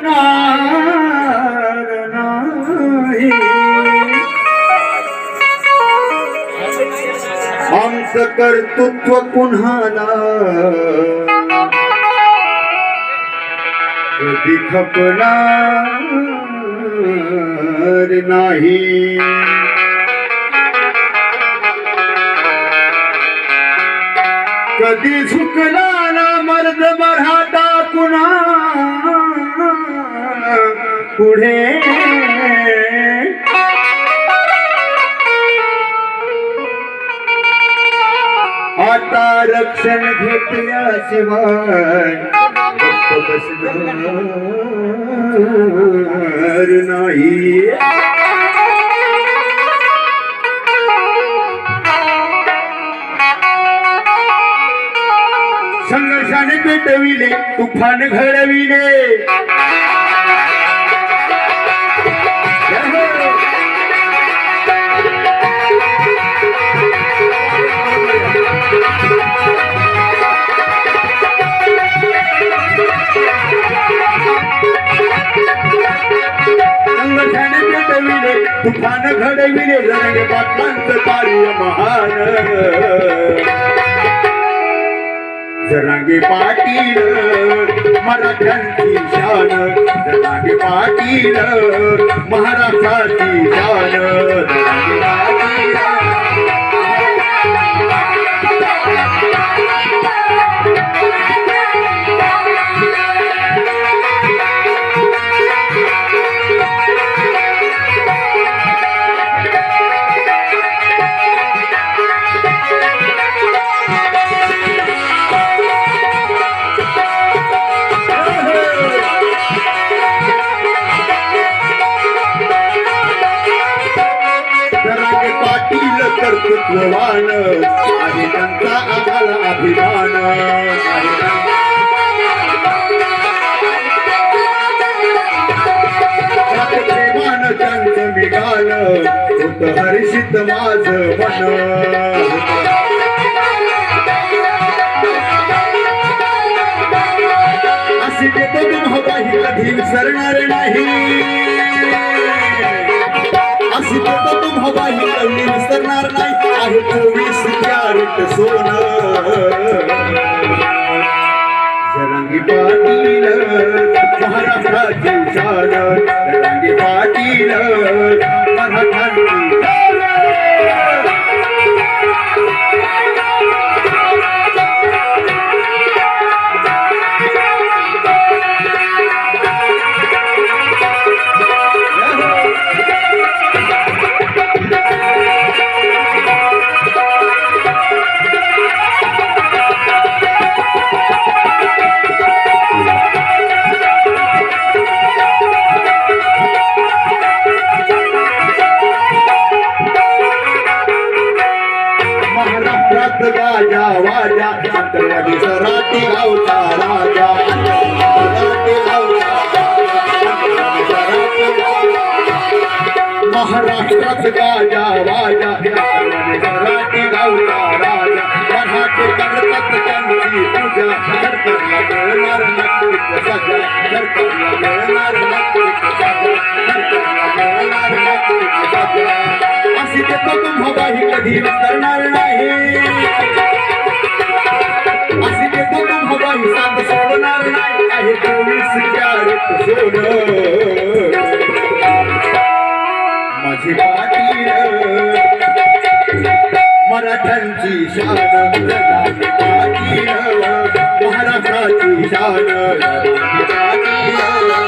कुणाल नाही आमचं कर्तृत्व कुणाला कधी खपणार नाही. कधी झुकला ना मर्द मराठा कुणा पुढे. आता रक्षण घेतल्याशिवाय बसणार नाही संघर्षाने पेटविले तुफान घडविले. तुफान घडविले रंग पाटलांचं कार्य महान. जरांगे पाटील मराठ्यांची शान. जरांगे पाटील महाराष्ट्राची शान. आणि आम्हाला अभिमान प्रेमान त्यांचं निघाल होत हर्षित माझ मन सोनं जरांगी पाटील महाराष्ट्राची शान जरांगी पाटील मराठांची सराठी गावचा राजा सराठी गावचा राजा मराठी करतात त्यांची पूजा सरकारला मिळणार सजा सरकारला मिळणार सजा सरकारला मिळणार सजा अशी देतो तुम्हाला ही कधी विसरणार माझी पाटील. मराठ्यांची शान.